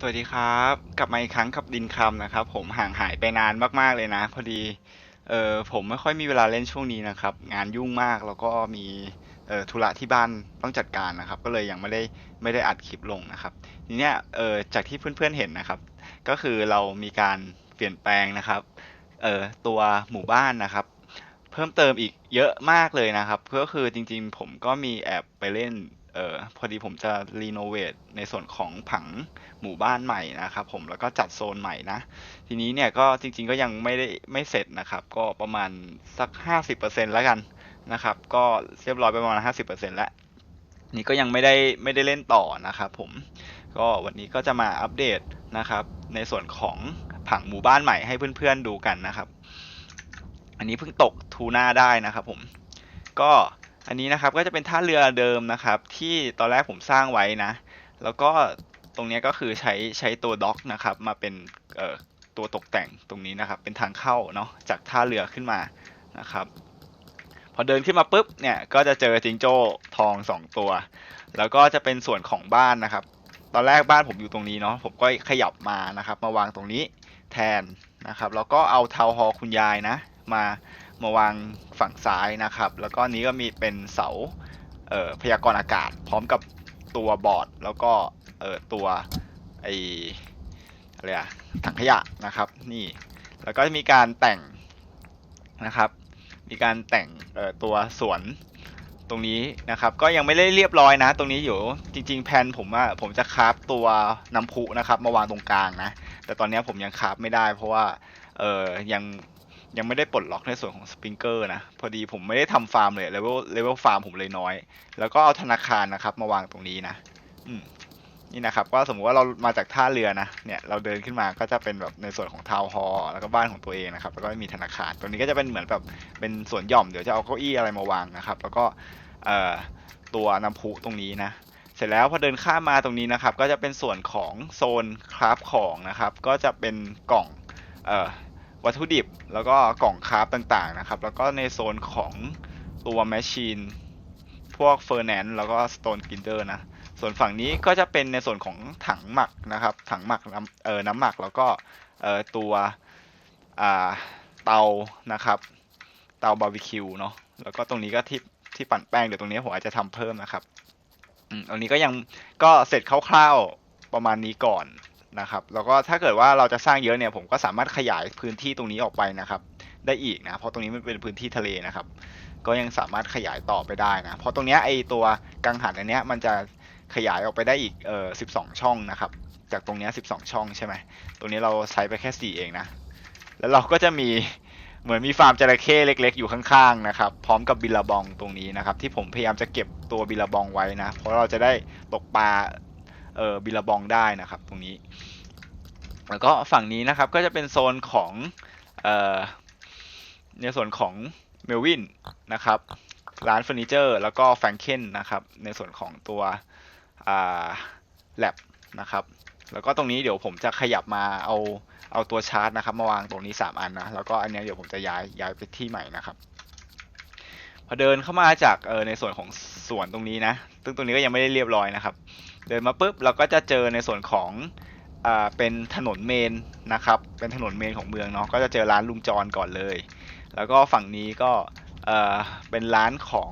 สวัสดีครับ กลับมาอีกครั้งกับดินคำนะครับ ผมห่างหายไปนานมากๆเลยนะ พอดีเออผมไม่ค่อยมีเวลาเล่นช่วงนี้นะครับ งานยุ่งมากแล้วก็มีเออธุระที่บ้านต้องจัดการนะครับ ก็เลยยังไม่ได้ไม่ได้อัดคลิปลงนะครับ ทีเนี้ยเออจากที่เพื่อนๆเห็นนะครับ ก็คือเรามีการเปลี่ยนแปลงนะครับเออตัวหมู่บ้านนะครับ เพิ่มเติมอีกเยอะมากเลยนะครับ ก็คือจริงๆ ผมก็มีแอบไปเล่น เออพอดีผมจะรีโนเวทในส่วนของผังหมู่บ้านใหม่นะครับผมแล้วก็จัดโซนใหม่นะ ทีนี้เนี่ยก็จริง ๆ ก็ยังไม่ได้ไม่เสร็จนะครับ ก็ประมาณสัก 50%แล้วกันนะครับ ก็เรียบร้อยไปประมาณ 50%แล้ว นี่ก็ยังไม่ได้ไม่ได้เล่นต่อนะครับผมก็วันนี้ก็จะมาอัปเดตนะครับ ในส่วนของผังหมู่บ้านใหม่ให้เพื่อนๆดูกันนะครับ อันนี้เพิ่งตกทูน่าได้นะครับผมก็ อันนี้นะครับก็จะเป็นท่าเรือเดิมนะครับ ที่ตอนแรกผมสร้างไว้นะ แล้วก็ตรงนี้ก็คือใช้ใช้ตัวด็อกนะครับ มาเป็นตัวตกแต่งตรงนี้นะครับ เป็นทางเข้าเนาะจากท่าเรือขึ้นมานะครับ พอเดินขึ้นมาปุ๊บเนี่ยก็จะเจอจิงโจ้ทองสองตัว แล้วก็จะเป็นส่วนของบ้านนะครับ ตอนแรกบ้านผมอยู่ตรงนี้เนาะผมก็ขยับมานะครับ มาวางตรงนี้แทนนะครับ แล้วก็เอาเทาฮอคุณยายนะ มา มาวางฝั่งซ้ายนะครับ แล้วก็นี้ก็มีเป็นเสาเอ่อพยากรณ์อากาศ พร้อมกับตัวบอร์ดแล้วก็เอ่อตัวไออะไรอะถังขยะนะครับนี่แล้วก็จะมีการแต่งนะครับ มีการแต่งเอ่อตัวสวนตรงนี้นะครับ ก็ยังไม่ได้เรียบร้อยนะ ตรงนี้อยู่จริง ๆ แผนผมว่าผมจะคราฟตัวน้ำพุนะครับ มาวางตรงกลางนะ แต่ตอนนี้ผมยังคราฟไม่ได้ เพราะว่าเออยัง ยังไม่ได้ปลดล็อกในส่วนของสปริงเกอร์นะ พอดีผมไม่ได้ทำฟาร์มเลยเลเวลเลเวลฟาร์มผมเลยน้อย แล้วก็เอาธนาคารนะครับ มาวางตรงนี้นะอืมนี่นะครับก็สมมุติว่าเรามาจากท่าเรือนะเนี่ยเราเดินขึ้นมาก็จะเป็นแบบในส่วนของทาวน์ฮอลแล้วก็บ้านของตัวเองนะครับแล้วก็มีธนาคารตรงนี้ก็จะเป็นเหมือนแบบเป็นสวนหย่อมเดี๋ยวจะเอาเก้าอี้อะไรมาวางนะครับ แล้วก็ตัวน้ำพุตรงนี้นะเสร็จแล้วพอเดินข้ามมาตรงนี้นะครับ ก็จะเป็นส่วนของโซนคราฟของนะครับ ก็จะเป็นกล่องเอ่อ วัตถุดิบแล้วก็กล่องคราฟต่างๆนะครับ แล้วก็ในโซนของตัวแมชชีนพวกเฟอร์แนนแล้วก็สโตนกินเดอร์นะ ส่วนฝั่งนี้ก็จะเป็นในส่วนของถังหมักนะครับ ถังหมักน้ำเอ่อน้ำหมักแล้วก็เอ่อตัวอ่าเตานะครับ เตาบาร์บีคิวเนาะแล้วก็ตรงนี้ก็ที่ที่ปั่นแป้งเดี๋ยวตรงนี้ผมอาจจะทำเพิ่มนะครับอืมตรงนี้ก็ยังก็เสร็จคร่าวๆประมาณนี้ก่อน นะครับ แล้วก็ถ้าเกิดว่าเราจะสร้างเยอะเนี่ยผมก็สามารถขยายพื้นที่ตรงนี้ออกไปนะครับ ได้อีกนะ เพราะตรงนี้มันเป็นพื้นที่ทะเลนะครับ ก็ยังสามารถขยายต่อไปได้นะ เพราะตรงเนี้ยไอตัวกังหันอันเนี้ยมันจะขยายออกไปได้อีกเอ่อ12ช่องนะครับ จากตรงเนี้ย12ช่องใช่ไหมตรงนี้เราใช้ไปแค่4เองนะ แล้วเราก็จะมีเหมือนมีฟาร์มจระเข้เล็ก ๆ อยู่ข้างๆนะครับ พร้อมกับบิลลาบองตรงนี้นะครับ ที่ผมพยายามจะเก็บตัวบิลลาบองไว้นะ เพราะเราจะได้ตกปลา เออบิลลาบองได้นะครับตรงนี้ แล้วก็ฝั่งนี้นะครับก็จะเป็นโซนของเออในส่วนของเมลวินนะครับร้านเฟอร์นิเจอร์ แล้วก็แฟรงเคนนะครับในส่วนของตัวแลบนะครับแล้วก็ตรงนี้เดี๋ยวผมจะขยับมาเอาเอาตัวชาร์จนะครับมาวางตรงนี้ 3 อันนะแล้วก็อันนี้เดี๋ยวผมจะย้ายย้ายไปที่ใหม่นะครับพอเดินเข้ามาจากเออในส่วนของสวนตรงนี้นะซึ่งตรงนี้ก็ยังไม่ได้เรียบร้อยนะครับ เดินมาปุ๊บเราก็จะเจอในส่วนของอ่าเป็นถนนเมนนะครับ เป็นถนนเมนของเมืองเนาะก็จะเจอร้านลุงจรก่อนเลย แล้วก็ฝั่งนี้ก็เออเป็นร้านของ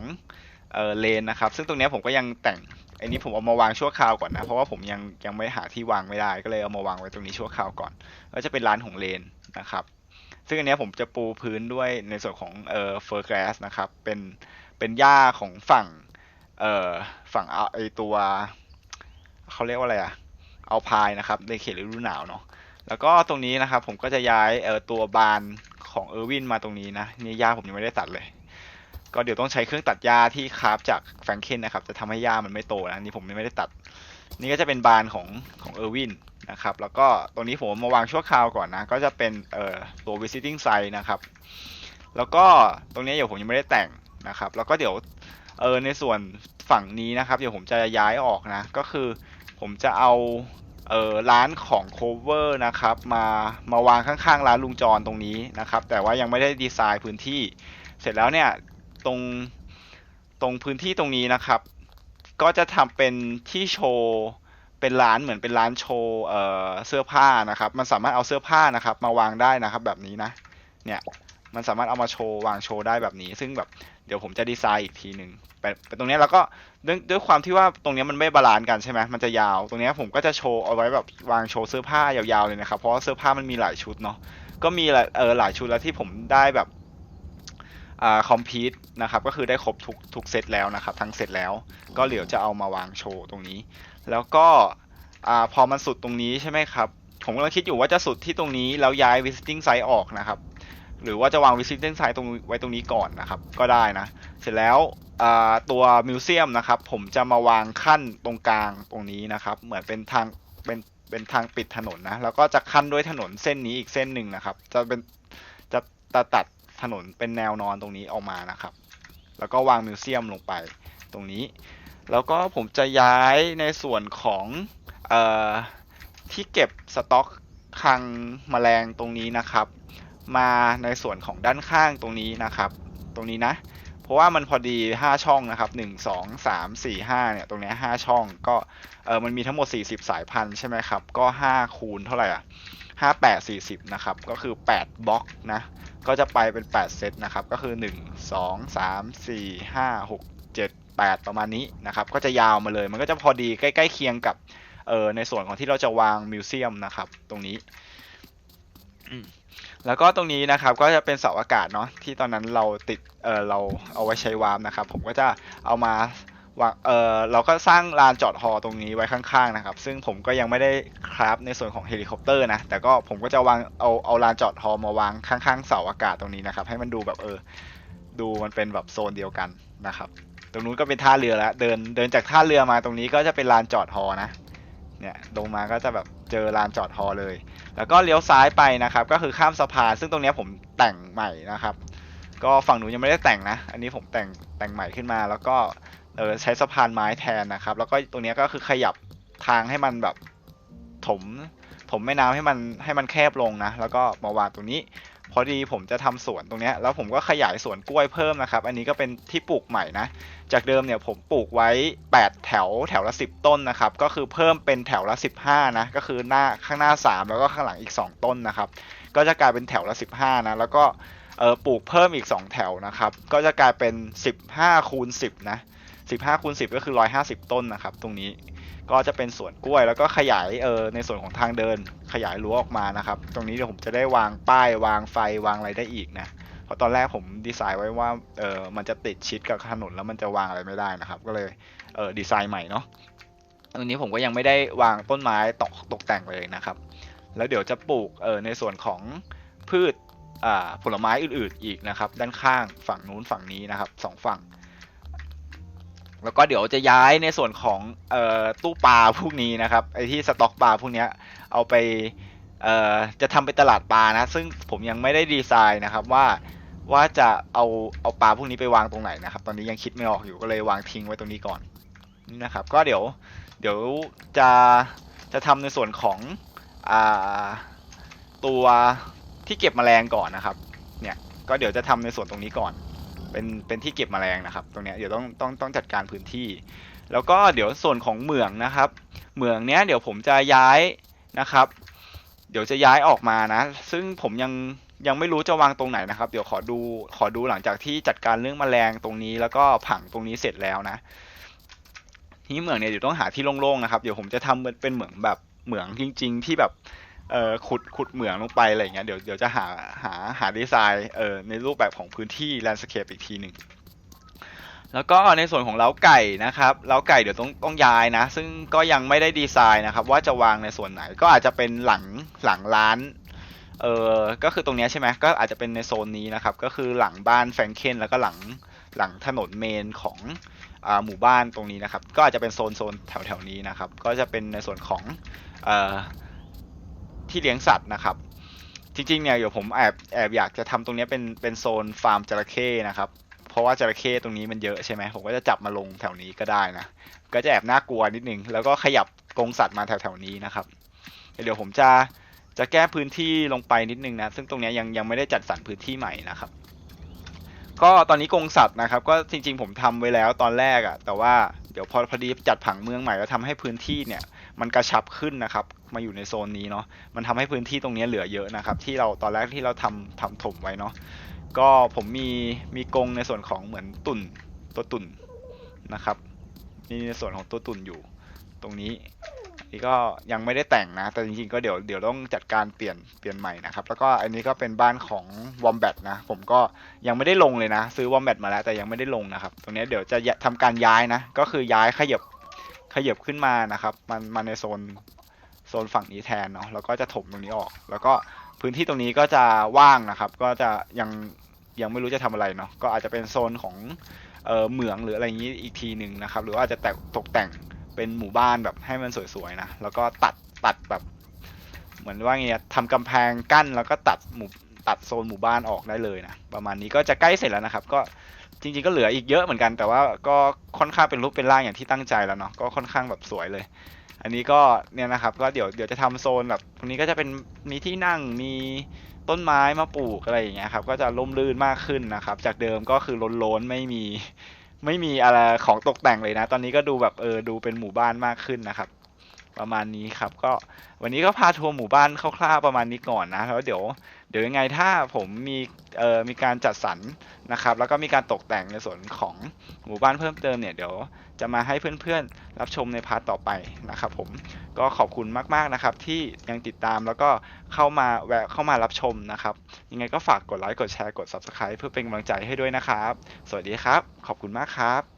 เออเลนนะครับ ซึ่งตรงนี้ผมก็ยังแต่งอ้นี้ผมเอามาวางชั่วคราวก่อนนะ เพราะว่าผมยังยังไม่หาที่วางไม่ได้ ก็เลยเอามาวางไว้ตรงนี้ชั่วคราวก่อน ก็จะเป็นร้านของเลนนะครับ ซึ่งอันนี้ผมจะปูพื้นด้วยในส่วนของเอ่อเฟอร์แกรสนะครับ เป็นเป็นหญ้าของฝั่งเอ่อฝั่งเอาไอตัว เขาเรียกว่าอะไรอะเอาพายนะครับในเขตฤดูหนาวเนาะแล้วก็ตรงนี้นะครับผมก็จะย้ายเอ่อตัวบานของเออร์วินมาตรงนี้นะนี่หญ้าผมยังไม่ได้ตัดเลย ก็เดี๋ยวต้องใช้เครื่องตัดหญ้าที่คราฟจากแฟรงเคนนะครับจะทำให้หญ้ามันไม่โตนะนี่ผมยังไม่ได้ตัด นี่ก็จะเป็นบานของของเออร์วินนะครับแล้วก็ตรงนี้ผมมาวางชั่วคราวก่อนนะก็จะเป็นเอ่อตัว visiting site นะครับแล้วก็ตรงนี้เดี๋ยวผมยังไม่ได้แต่งนะครับ แล้วก็เดี๋ยวเออในส่วนฝั่งนี้นะครับ เดี๋ยวผมจะย้ายออกนะ ก็คือ ผมจะเอาเออร้านของ cover นะครับมามาวางข้างๆร้านลุงจรตรงนี้นะครับ แต่ว่ายังไม่ได้ดีไซน์พื้นที่ เสร็จแล้วเนี่ยตรงตรงพื้นที่ตรงนี้นะครับ ก็จะทำเป็นที่โชว์เป็นร้านเหมือนเป็นร้านโชว์เเสื้อผ้านะครับ มันสามารถเอาเสื้อผ้านะครับ มาวางได้นะครับแบบนี้นะเนี่ย มันสามารถเอามาโชว์วางโชว์ได้แบบนี้ ซึ่งแบบเดี๋ยวผมจะดีไซน์อีกทีหนึ่งแต่ตรงนี้เราก็ด้วยด้วยความที่ว่าตรงนี้มันไม่บาลานซ์กันใช่ไหมมันจะยาว ตรงนี้ผมก็จะโชว์เอาไว้แบบวางโชว์เสื้อผ้ายาวๆเลยนะครับเพราะเสื้อผ้ามันมีหลายชุดเนาะก็มีหลายเออหลายชุดแล้วที่ผมได้แบบอ่าคอมพิวนะครับก็คือได้ครบทุกทุกเซตแล้วนะครับทั้งเซตแล้ว ก็เดี๋ยวจะเอามาวางโชว์ตรงนี้ แล้วก็อ่าพอมันสุดตรงนี้ใช่ไหมครับผมกำลังคิดอยู่ว่าจะสุดที่ตรงนี้แล้วย้าย visiting site ออกนะครับ หรือว่าจะวาง visiting site ตรงไว้ตรงนี้ก่อนนะครับ ก็ได้นะ เสร็จแล้วตัวมิวเซียมนะครับ ผมจะมาวางขั้นตรงกลางตรงนี้นะครับ เหมือนเป็นทางเป็นเป็นทางปิดถนนนะ แล้วก็จะขั้นด้วยถนนเส้นนี้อีกเส้นหนึ่งนะครับ จะเป็นจะจะตัดถนนเป็นแนวนอนตรงนี้ออกมานะครับ แล้วก็วางมิวเซียมลงไปตรงนี้ แล้วก็ผมจะย้ายในส่วนของอที่เก็บสต็อกคังแมลงตรงนี้นะครับ มาในส่วนของด้านข้างตรงนี้นะครับ ตรงนี้นะ เพราะว่ามันพอดี 5 ช่องนะครับ 1 2 3 4 5เนี่ยตรงนี้ 5 ช่องก็เออมันมีทั้งหมด 40 สายพันธุ์ใช่ไหมครับ ก็ 5 คูณเท่าไหร่อะ5 8 40 นะครับ ก็คือ 8บล็อกนะ ก็จะไปเป็น 8 เซตนะครับ ก็คือ 1 2 3 4 5 6 7 8 ประมาณนี้นะครับ ก็จะยาวมาเลย มันก็จะพอดีใกล้ๆเคียงกับเออในส่วนของที่เราจะวางมิวเซียมนะครับ ตรงนี้อื แล้วก็ตรงนี้นะครับก็จะเป็นเสาอากาศเนาะที่ตอนนั้นเราติดเออเราเอาไว้ใช้วาร์มนะครับผมก็จะเอามาวางเออเราก็สร้างลานจอดฮอตรงนี้ไว้ข้างๆนะครับ ซึ่งผมก็ยังไม่ได้คราฟในส่วนของเฮลิคอปเตอร์นะแต่ก็ผมก็จะวางเอาเอาลานจอดฮอมาวางข้างๆเสาอากาศตรงนี้นะครับ ให้มันดูแบบเออดูมันเป็นแบบโซนเดียวกันนะครับ ตรงนู้นก็เป็นท่าเรือแล้วเดินเดินจากท่าเรือมาตรงนี้ก็จะเป็นลานจอดฮอนะ เนี่ยลงมาก็จะแบบเจอลานจอดฮอเลย แล้วก็เลี้ยวซ้ายไปนะครับ ก็คือข้ามสะพานซึ่งตรงเนี้ยผมแต่งใหม่นะครับ ก็ฝั่งหนูยังไม่ได้แต่งนะ อันนี้ผมแต่งแต่งใหม่ขึ้นมา แล้วก็เออใช้สะพานไม้แทนนะครับ แล้วก็ตรงเนี้ยก็คือขยับทางให้มันแบบถม ถมแม่น้ำให้มันให้มันแคบลงนะ แล้วก็มาวางตรงนี้ พอดีผมจะทำสวนตรงนี้แล้วผมก็ขยายสวนกล้วยเพิ่มนะครับ อันนี้ก็เป็นที่ปลูกใหม่นะ จากเดิมเนี่ยผมปลูกไว้ 8 แถวแถวละ 10 ต้นนะครับ ก็คือเพิ่มเป็นแถวละ 15 นะ ก็คือหน้าข้างหน้า 3 แล้วก็ข้างหลังอีก 2 ต้นนะครับ ก็จะกลายเป็นแถวละ 15 นะ แล้วก็เออปลูกเพิ่มอีก 2 แถวนะครับ ก็จะกลายเป็น 15คูณ10 นะ 15คูณ10 ก็คือ 150 ต้นนะครับ ตรงนี้ก็จะเป็นสวนกล้วยแล้วก็ขยายเออในส่วนของทางเดินขยายรั้วออกมานะครับ ตรงนี้เดี๋ยวผมจะได้วางป้ายวางไฟวางอะไรได้อีกนะเพราะตอนแรกผมดีไซน์ไว้ว่าเออมันจะติดชิดกับถนนแล้วมันจะวางอะไรไม่ได้นะครับ ก็เลยเออดีไซน์ใหม่เนาะตรงนี้ผมก็ยังไม่ได้วางต้นไม้ตกตกแต่งเลยนะครับ แล้วเดี๋ยวจะปลูกเออในส่วนของพืชอ่าผลไม้อื่นๆอีกนะครับ ด้านข้างฝั่งนู้นฝั่งนี้นะครับสองฝั่ง แล้วก็เดี๋ยวจะย้ายในส่วนของเอ่อตู้ปลาพวกนี้นะครับไอที่สต็อกปลาพวกเนี้ยเอาไปเอ่อจะทำเป็นตลาดปลานะ ซึ่งผมยังไม่ได้ดีไซน์นะครับว่าว่าจะเอาเอาปลาพวกนี้ไปวางตรงไหนนะครับ ตอนนี้ยังคิดไม่ออกอยู่ก็เลยวางทิ้งไว้ตรงนี้ก่อนนี่นะครับ ก็เดี๋ยวเดี๋ยวจะจะทำในส่วนของอ่าตัวที่เก็บแมลงก่อนนะครับ เนี่ยก็เดี๋ยวจะทำในส่วนตรงนี้ก่อน เป็นเป็นที่เก็บแมลงนะครับ ตรงเนี้ยเดี๋ยวต้องต้องต้องจัดการพื้นที่ แล้วก็เดี๋ยวส่วนของเหมืองนะครับ เหมืองเนี้ยเดี๋ยวผมจะย้ายนะครับ เดี๋ยวจะย้ายออกมานะ ซึ่งผมยังยังไม่รู้จะวางตรงไหนนะครับ เดี๋ยวขอดูขอดูหลังจากที่จัดการเรื่องแมลงตรงนี้ แล้วก็ผังตรงนี้เสร็จแล้วนะทีนี้เหมืองเนี่ยเดี๋ยวต้องหาที่โล่งๆนะครับ เดี๋ยวผมจะทำเป็นเป็นเหมืองแบบเหมืองจริง ๆ ที่แบบ เออขุดขุดเหมืองลงไปอะไรเงี้ยเดี๋ยวเดี๋ยวจะหาหาหาดีไซน์เออในรูปแบบของพื้นที่แลนด์สเคปอีกทีหนึ่งแล้วก็ในส่วนของเล้าไก่นะครับเล้าไก่เดี๋ยวต้องต้องย้ายนะ ซึ่งก็ยังไม่ได้ดีไซน์นะครับ ว่าจะวางในส่วนไหนก็อาจจะเป็นหลังหลังร้านเออก็คือตรงนี้ใช่ไหมก็อาจจะเป็นในโซนนี้นะครับ ก็คือหลังบ้านแฟรงเคนแล้วก็หลังหลังถนนเมนของอหมู่บ้านตรงนี้นะครับ ก็อาจจะเป็นโซนโซนแถวแถวนี้นะครับ ก็จะเป็นในส่วนของเออ ที่เลี้ยงสัตว์นะครับ จริงๆเนี่ยเดี๋ยวผมแอบแอบอยากจะทำตรงนี้เป็นเป็นโซนฟาร์มจระเข้นะครับ เพราะว่าจระเข้ตรงนี้มันเยอะใช่ไหมผมก็จะจับมาลงแถวนี้ก็ได้นะ ก็จะแอบน่ากลัวนิดนึง แล้วก็ขยับกรงสัตว์มาแถวๆนี้นะครับ เดี๋ยวผมจะจะแก้พื้นที่ลงไปนิดนึงนะ ซึ่งตรงนี้ยังยังไม่ได้จัดสรรพื้นที่ใหม่นะครับ ก็ตอนนี้กรงสัตว์นะครับ ก็จริงๆผมทำไว้แล้วตอนแรกอะ่ะ แต่ว่าเดี๋ยวพอพอดีจัดผังเมืองใหม่แล้วทำให้พื้นที่เนี่ย มันกระชับขึ้นนะครับ มาอยู่ในโซนนี้เนาะมันทำให้พื้นที่ตรงนี้เหลือเยอะนะครับ ที่เราตอนแรกที่เราทำทำถมไว้เนาะก็ผมมีมีกรงในส่วนของเหมือนตุ่นตัวตุ่นนะครับนี่ในส่วนของตัวตุ่นอยู่ ตรงนี้นี่ก็ยังไม่ได้แต่งนะ แต่จริงๆก็เดี๋ยวเดี๋ยวต้องจัดการเปลี่ยนเปลี่ยนใหม่นะครับ แล้วก็อันนี้ก็เป็นบ้านของวอมแบทนะ ผมก็ยังไม่ได้ลงเลยนะ ซื้อวอมแบทมาแล้วแต่ยังไม่ได้ลงนะครับ ตรงนี้เดี๋ยวจะทำการย้ายนะ ก็คือย้ายขยับ ขยับขึ้นมานะครับ มันมาในโซนโซนฝั่งนี้แทนเนาะแล้วก็จะถมตรงนี้ออก แล้วก็พื้นที่ตรงนี้ก็จะว่างนะครับ ก็จะยังยังไม่รู้จะทำอะไรเนาะก็อาจจะเป็นโซนของเออเหมืองหรืออะไรอย่างนี้อีกทีหนึ่งนะครับ หรือว่าอาจจะแต่ตกแต่งเป็นหมู่บ้านแบบให้มันสวยๆนะแล้วก็ตัดตัดแบบเหมือนว่าไงทำกำแพงกั้นแล้วก็ตัดหมู่ตัดโซนหมู่บ้านออกได้เลยนะประมาณนี้ก็จะใกล้เสร็จแล้วนะครับ ก็ จริงๆก็เหลืออีกเยอะเหมือนกัน แต่ว่าก็ค่อนข้างเป็นรูปเป็นร่างอย่างที่ตั้งใจแล้วเนาะก็ค่อนข้างแบบสวยเลย อันนี้ก็เนี่ยนะครับ ก็เดี๋ยวเดี๋ยวจะทำโซนแบบตรงนี้ก็จะเป็นมีที่นั่งมีต้นไม้มาปลูกอะไรอย่างเงี้ยครับ ก็จะร่มรื่นมากขึ้นนะครับ จากเดิมก็คือล้นๆไม่มีไม่มีอะไรของตกแต่งเลยนะ ตอนนี้ก็ดูแบบเออดูเป็นหมู่บ้านมากขึ้นนะครับ ประมาณนี้ครับ ก็วันนี้ก็พาทัวร์หมู่บ้านคร่าวๆประมาณนี้ก่อนนะแล้วเดี๋ยว เดี๋ยวยังไงถ้าผมมีเอ่อมีการจัดสรรนะครับ แล้วก็มีการตกแต่งในส่วนของหมู่บ้านเพิ่มเติมเนี่ยเดี๋ยวจะมาให้เพื่อนๆรับชมในพาร์ทต่อไปนะครับผมก็ขอบคุณมากๆนะครับ ที่ยังติดตามแล้วก็เข้ามาแวะเข้ามารับชมนะครับ ยังไงก็ฝากกดไลค์กดแชร์กด subscribe เพื่อเป็นกำลังใจให้ด้วยนะครับ สวัสดีครับ ขอบคุณมากครับ